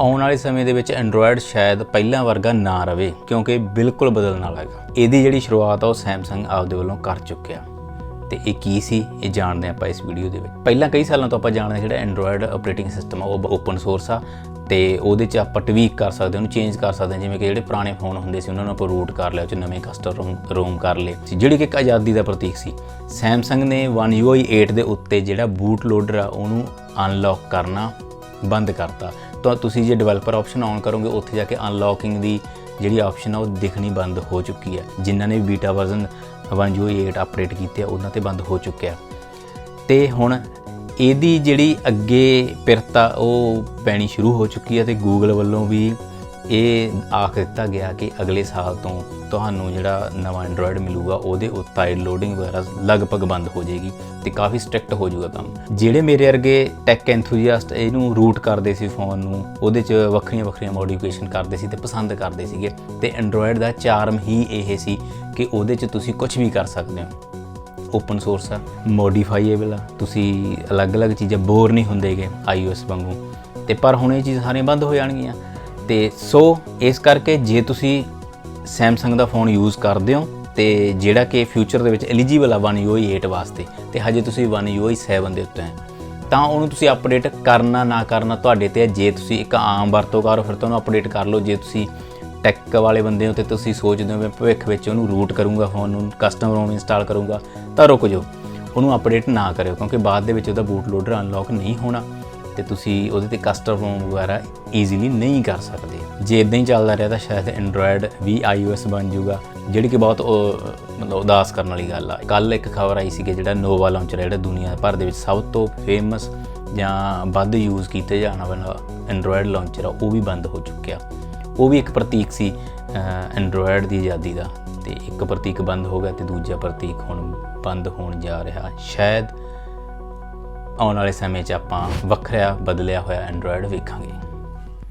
ਆਉਣ ਵਾਲੇ ਸਮੇਂ ਦੇ ਵਿੱਚ ਐਂਡਰੋਇਡ ਸ਼ਾਇਦ ਪਹਿਲਾਂ ਵਰਗਾ ਨਾ ਰਹੇ ਕਿਉਂਕਿ ਬਿਲਕੁਲ ਬਦਲਣ ਵਾਲਾ ਹੈਗਾ ਇਹਦੀ ਜਿਹੜੀ ਸ਼ੁਰੂਆਤ ਆ, ਉਹ ਸੈਮਸੰਗ ਆਪਦੇ ਵੱਲੋਂ ਕਰ ਚੁੱਕਿਆ। ਤੇ ਇਹ ਕੀ ਸੀ, ਇਹ ਜਾਣਦੇ ਆਪਾਂ ਇਸ ਵੀਡੀਓ ਦੇ ਵਿੱਚ। ਪਹਿਲਾਂ ਕਈ ਸਾਲਾਂ ਤੋਂ ਆਪਾਂ ਜਾਣਦੇ ਹਾਂ ਜਿਹੜਾ ਐਂਡਰੋਇਡ ਆਪਰੇਟਿੰਗ ਸਿਸਟਮ ਆ, ਉਹ ਓਪਨ ਸੋਰਸ ਆ, ਤੇ ਉਹਦੇ 'ਚ ਆਪਾਂ ਟਵੀਕ ਕਰ ਸਕਦੇ ਉਹਨੂੰ ਚੇਂਜ ਕਰ ਸਕਦੇ ਜਿਵੇਂ ਕਿ ਜਿਹੜੇ ਪੁਰਾਣੇ ਫੋਨ ਹੁੰਦੇ ਸੀ, ਉਹਨਾਂ ਨੂੰ ਆਪਾਂ ਰੂਟ ਕਰ ਲਿਆ, ਉਹ 'ਚ ਨਵੇਂ ਕਸਟਮ ਰੂਮ ਕਰ ਲਏ ਸੀ। ਜਿਹੜੀ ਕਿ ਇੱਕ ਆਜ਼ਾਦੀ ਦਾ ਪ੍ਰਤੀਕ ਸੀ। ਸੈਮਸੰਗ ਨੇ One UI 8 ਦੇ ਉੱਤੇ ਜਿਹੜਾ ਬੂਟ ਲੋਡਰ ਆ, ਉਹਨੂੰ ਅਨਲੌਕ ਕਰਨਾ ਬੰਦ ਕਰਤਾ। ਤਾਂ ਤੁਸੀਂ ਜੇ ਡਿਵੈਲਪਰ ਆਪਸ਼ਨ ਆਨ ਕਰੋਗੇ, ਉੱਥੇ ਜਾ ਕੇ ਅਨਲੌਕਿੰਗ ਦੀ ਜਿਹੜੀ ਆਪਸ਼ਨ ਆ, ਉਹ ਦਿਖਣੀ ਬੰਦ ਹੋ ਚੁੱਕੀ ਹੈ। ਜਿਨ੍ਹਾਂ ਨੇ ਬੀਟਾ ਵਰਜ਼ਨ 1 UI 8 ਅਪਡੇਟ ਕੀਤੇ ਆ ਉਹਨਾਂ ਤੇ ਬੰਦ ਹੋ ਚੁੱਕਿਆ ਤੇ ਹੁਣ ਇਹਦੀ ਜਿਹੜੀ ਅੱਗੇ ਪਿਰਤਾ, ਉਹ ਪੈਣੀ ਸ਼ੁਰੂ ਹੋ ਚੁੱਕੀ ਹੈ ਤੇ ਗੂਗਲ ਵੱਲੋਂ ਵੀ ਇਹ ਆਖ ਦਿੱਤਾ ਗਿਆ ਕਿ ਅਗਲੇ ਸਾਲ ਤੋਂ ਤੁਹਾਨੂੰ ਜਿਹੜਾ ਨਵਾਂ ਐਂਡਰੋਇਡ ਮਿਲੂਗਾ, ਉਹਦੇ ਉੱਤੇ ਲੋਡਿੰਗ ਵਗੈਰਾ ਲਗਭਗ ਬੰਦ ਹੋ ਜਾਏਗੀ ਤੇ ਕਾਫੀ ਸਟ੍ਰਿਕਟ ਹੋ ਜਾਊਗਾ ਕੰਮ। ਜਿਹੜੇ ਮੇਰੇ ਵਰਗੇ ਟੈਕ ਐਂਥੂਸੀਆਸਟ ਇਹਨੂੰ ਰੂਟ ਕਰਦੇ ਸੀ ਫੋਨ ਨੂੰ, ਉਹਦੇ 'ਚ ਵੱਖਰੀਆਂ ਵੱਖਰੀਆਂ ਮੋਡੀਫਿਕੇਸ਼ਨ ਕਰਦੇ ਸੀ ਤੇ ਪਸੰਦ ਕਰਦੇ ਸੀਗੇ ਤੇ ਐਂਡਰੋਇਡ ਦਾ ਚਾਰਮ ਹੀ ਇਹ ਸੀ ਕਿ ਉਹਦੇ 'ਚ ਤੁਸੀਂ ਕੁਝ ਵੀ ਕਰ ਸਕਦੇ ਹੋ। ਓਪਨ ਸੋਰਸ ਆ ਮੋਡੀਫਾਈਏਬਲ ਆ, ਤੁਸੀਂ ਅਲੱਗ-ਅਲੱਗ ਚੀਜ਼ਾਂ ਬੋਰ ਨਹੀਂ ਹੁੰਦੇਗੇ iOS ਵਾਂਗੂ। ਤੇ ਪਰ ਹੁਣ ਇਹ ਚੀਜ਼ਾਂ ਸਾਰੀਆਂ ਬੰਦ ਹੋ ਜਾਣਗੀਆਂ। ਤੇ ਸੋ ਇਸ ਕਰਕੇ ਜੇ ਤੁਸੀਂ Samsung ਦਾ ਫੋਨ ਯੂਜ਼ ਕਰਦੇ ਹੋ ਤੇ ਜਿਹੜਾ ਕਿ ਫਿਊਚਰ ਦੇ ਵਿੱਚ ਐਲੀਜੀਬਲ ਆ One UI 8 ਵਾਸਤੇ, ਤੇ ਹਜੇ ਤੁਸੀਂ One UI 7 ਦੇ ਉੱਤੇ ਹੈ। ਤਾਂ ਉਹਨੂੰ ਤੁਸੀਂ ਅਪਡੇਟ ਕਰਨਾ ਨਾ ਕਰਨਾ ਤੁਹਾਡੇ ਤੇ ਹੈ। ਜੇ ਤੁਸੀਂ ਇੱਕ ਆਮ ਵਰਤੋਂਕਾਰ ਹੋ, ਫਿਰ ਤਾਂ ਉਹਨੂੰ ਅਪਡੇਟ ਕਰ ਲਓ। ਜੇ ਤੁਸੀਂ ਟੈਕ ਵਾਲੇ ਬੰਦੇ ਹੋ ਤੇ ਤੁਸੀਂ ਸੋਚਦੇ ਹੋ ਮੈਂ ਭਵਿੱਖ ਵਿੱਚ ਉਹਨੂੰ ਰੂਟ ਕਰੂੰਗਾ ਫੋਨ ਨੂੰ ਕਸਟਮਰ ਨੂੰ ਇੰਸਟਾਲ ਕਰੂੰਗਾ, ਤਾਂ ਰੁਕ ਜਾਓ। ਉਹਨੂੰ ਅਪਡੇਟ ਨਾ ਕਰਿਓ, ਕਿਉਂਕਿ ਬਾਅਦ ਦੇ ਵਿੱਚ ਉਹਦਾ ਬੂਟ ਲੋਡਰ ਅਨਲੌਕ ਨਹੀਂ ਹੋਣਾ। ਤੇ ਤੁਸੀਂ ਉਹਦੇ ਤੇ ਕਸਟਮ ਰੋਮ ਵਗੈਰਾ ਈਜ਼ੀਲੀ ਨਹੀਂ ਕਰ ਸਕਦੇ। ਜੇ ਇਦਾਂ ਹੀ ਚੱਲਦਾ ਰਿਹਾ ਤਾਂ ਸ਼ਾਇਦ ਐਂਡਰੋਇਡ ਵੀ iOS ਬਣ ਜਾਊਗਾ, ਜਿਹੜੀ ਕਿ ਬਹੁਤ ਮਤਲਬ ਉਦਾਸ ਕਰਨ ਵਾਲੀ ਗੱਲ ਆ। ਕੱਲ ਇੱਕ ਖਬਰ ਆਈ ਸੀ ਕਿ ਜਿਹੜਾ ਨੋਵਾ ਲਾਂਚਰ ਜਿਹੜਾ ਦੁਨੀਆ ਭਰ ਦੇ ਵਿੱਚ ਸਭ ਤੋਂ ਫੇਮਸ ਜਾਂ ਵੱਧ ਯੂਜ਼ ਕੀਤੇ ਜਾਣ ਵਾਲਾ ਐਂਡਰੋਇਡ ਲਾਂਚਰ ਆ, ਉਹ ਵੀ ਬੰਦ ਹੋ ਚੁੱਕਿਆ। ਉਹ ਵੀ ਇੱਕ ਪ੍ਰਤੀਕ ਸੀ ਐਂਡਰੋਇਡ ਦੀ ਆਜ਼ਾਦੀ ਦਾ। ਤੇ ਇੱਕ ਪ੍ਰਤੀਕ ਬੰਦ ਹੋ ਗਿਆ ਤੇ ਦੂਜਾ ਪ੍ਰਤੀਕ ਹੁਣ ਬੰਦ ਹੋਣ ਜਾ ਰਿਹਾ। ਸ਼ਾਇਦ ਆਉਣ ਵਾਲੇ ਸਮੇਂ 'ਚ ਆਪਾਂ ਵੱਖਰਾ ਬਦਲਿਆ ਹੋਇਆ ਐਂਡਰੋਇਡ ਵੇਖਾਂਗੇ।